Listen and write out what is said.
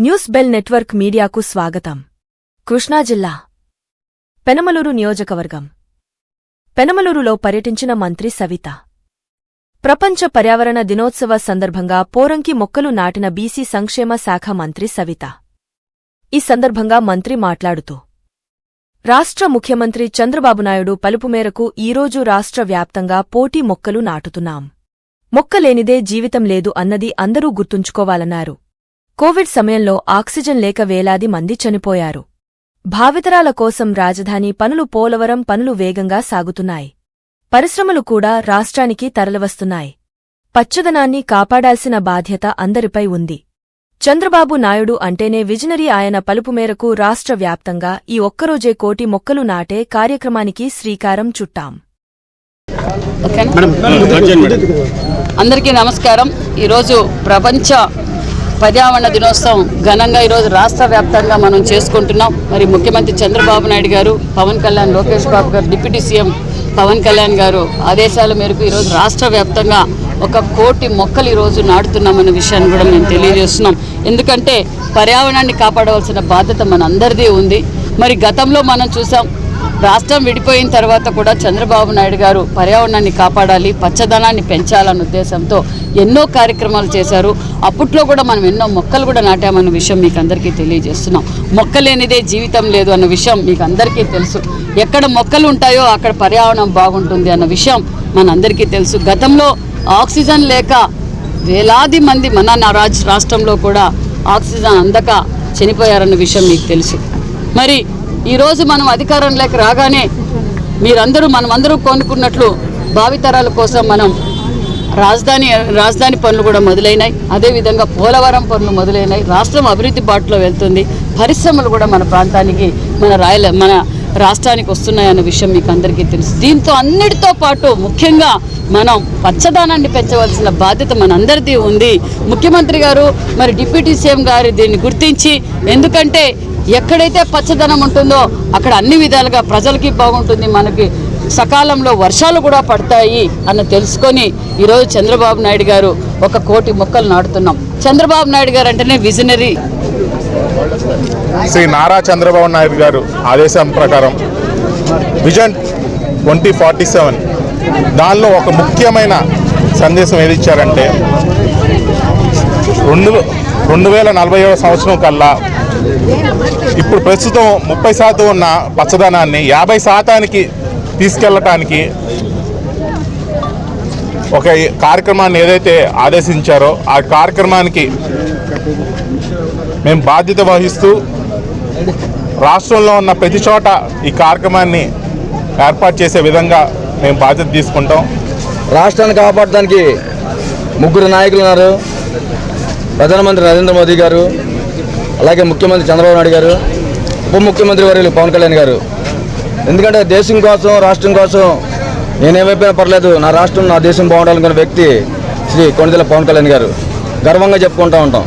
News bell network మీడియాకు స్వాగతం. కృష్ణా జిల్లా పెనమలూరు నియోజకవర్గం. పెనమలూరులో పర్యటించిన మంత్రి సవిత. ప్రపంచ పర్యావరణ దినోత్సవ సందర్భంగా పోరంకి మొక్కలు నాటిన బీసీ సంక్షేమ శాఖ మంత్రి సవిత. ఈ సందర్భంగా మంత్రి మాట్లాడుతూ రాష్ట్ర ముఖ్యమంత్రి చంద్రబాబు నాయుడు పలుపు మేరకు ఈరోజు రాష్ట్ర వ్యాప్తంగా పోటీ మొక్కలు నాటుతున్నాం. మొక్కలేనిదే జీవితం లేదు అన్నది అందరూ గుర్తుంచుకోవాలన్నారు. కోవిడ్ సమయంలో ఆక్సిజన్ లేక వేలాది మంది చనిపోయారు. భావితరాల కోసం రాజధాని పనులు పోలవరం పనులు వేగంగా సాగుతున్నాయి. పరిశ్రమలు కూడా రాష్ట్రానికి తరలివస్తున్నాయి. పచ్చదనాన్ని కాపాడాల్సిన బాధ్యత అందరిపై ఉంది. చంద్రబాబు నాయుడు అంటేనే విజనరీ ఆయన పలుపు మేరకు రాష్ట్ర వ్యాప్తంగా ఈ ఒక్కరోజే కోటి మొక్కలు నాటే కార్యక్రమానికి శ్రీకారం చుట్టాం. అందరికీ నమస్కారం. ఈరోజు ప్రపంచ పర్యావరణ దినోత్సవం ఘనంగా ఈరోజు రాష్ట్ర వ్యాప్తంగా మనం చేసుకుంటున్నాం. మరి ముఖ్యమంత్రి చంద్రబాబు నాయుడు గారు పవన్ కళ్యాణ్ లోకేష్ బాబు గారు డిప్యూటీ సీఎం పవన్ కళ్యాణ్ గారు ఆదేశాల మేరకు ఈరోజు రాష్ట్ర వ్యాప్తంగా ఒక కోటి మొక్కలు ఈరోజు నాటుతున్నామన్న విషయాన్ని కూడా మేము తెలియజేస్తున్నాం. ఎందుకంటే పర్యావరణాన్ని కాపాడవలసిన బాధ్యత మనందరిది ఉంది. మరి గతంలో మనం చూసాం రాష్ట్రం విడిపోయిన తర్వాత కూడా చంద్రబాబు నాయుడు గారు పర్యావరణాన్ని కాపాడాలి పచ్చదనాన్ని పెంచాలన్న ఉద్దేశంతో ఎన్నో కార్యక్రమాలు చేశారు. అప్పట్లో కూడా మనం ఎన్నో మొక్కలు కూడా నాటామన్న విషయం మీకు అందరికీ తెలియజేస్తున్నాం. మొక్కలేనిదే జీవితం లేదు అన్న విషయం మీకు అందరికీ తెలుసు. ఎక్కడ మొక్కలు ఉంటాయో అక్కడ పర్యావరణం బాగుంటుంది అన్న విషయం మనందరికీ తెలుసు. గతంలో ఆక్సిజన్ లేక వేలాది మంది మన నా రాజ్ రాష్ట్రంలో కూడా ఆక్సిజన్ అందక చనిపోయారన్న విషయం మీకు తెలుసు. మరి ఈరోజు మనం అధికారంలోకి రాగానే మీరందరూ మనమందరూ కొనుక్కున్నట్లు భావితరాల కోసం మనం రాజధాని రాజధాని పనులు కూడా మొదలైనాయి. అదేవిధంగా పోలవరం పనులు మొదలైనాయి. రాష్ట్రం అభివృద్ధి బాటలో వెళ్తుంది. పరిశ్రమలు కూడా మన ప్రాంతానికి మన రాయల మన రాష్ట్రానికి వస్తున్నాయన్న విషయం మీకు అందరికీ తెలుసు. దీంతో అన్నిటితో పాటు ముఖ్యంగా మనం పచ్చదనాన్ని పెంచవలసిన బాధ్యత మనందరిది ఉంది. ముఖ్యమంత్రి గారు మరి డిప్యూటీ సీఎం గారు దీన్ని గుర్తించి ఎందుకంటే ఎక్కడైతే పచ్చదనం ఉంటుందో అక్కడ అన్ని విధాలుగా ప్రజలకి బాగుంటుంది మనకి సకాలంలో వర్షాలు కూడా పడతాయి అని తెలుసుకొని ఈరోజు చంద్రబాబు నాయుడు గారు ఒక కోటి మొక్కలు నాటుతున్నాం. చంద్రబాబు నాయుడు గారు అంటేనే విజనరీ శ్రీ నారా చంద్రబాబు నాయుడు గారు ఆదేశం ప్రకారం విజన్ ట్వంటీ ఫార్టీ సెవెన్ దానిలో ఒక ముఖ్యమైన సందేశం ఏది ఇచ్చారంటే రెండు రెండు వేల నలభై సంవత్సరం కల్లా ఇప్పుడు ప్రస్తుతం ముప్పై శాతం ఉన్న పచ్చదనాన్ని యాభై శాతానికి తీసుకెళ్ళటానికి ఒక కార్యక్రమాన్ని ఏదైతే ఆదేశించారో ఆ కార్యక్రమానికి మేము బాధ్యత వహిస్తూ రాష్ట్రంలో ఉన్న ప్రతి చోట ఈ కార్యక్రమాన్ని ఏర్పాటు చేసే విధంగా మేము బాధ్యత తీసుకుంటాం. రాష్ట్రాన్ని కాపాడడానికి ముగ్గురు నాయకులు ఉన్నారు. ప్రధానమంత్రి నరేంద్ర మోదీ గారు అలాగే ముఖ్యమంత్రి చంద్రబాబు నాయుడు గారు ఉప ముఖ్యమంత్రి వర్యులు పవన్ కళ్యాణ్ గారు. ఎందుకంటే దేశం కోసం రాష్ట్రం కోసం నేనేమైపోయినా పర్లేదు నా రాష్ట్రం నా దేశం బాగుండాలనుకున్న వ్యక్తి శ్రీ కొణిదెల పవన్ కళ్యాణ్ గారు. గర్వంగా చెప్పుకుంటూ ఉంటాం.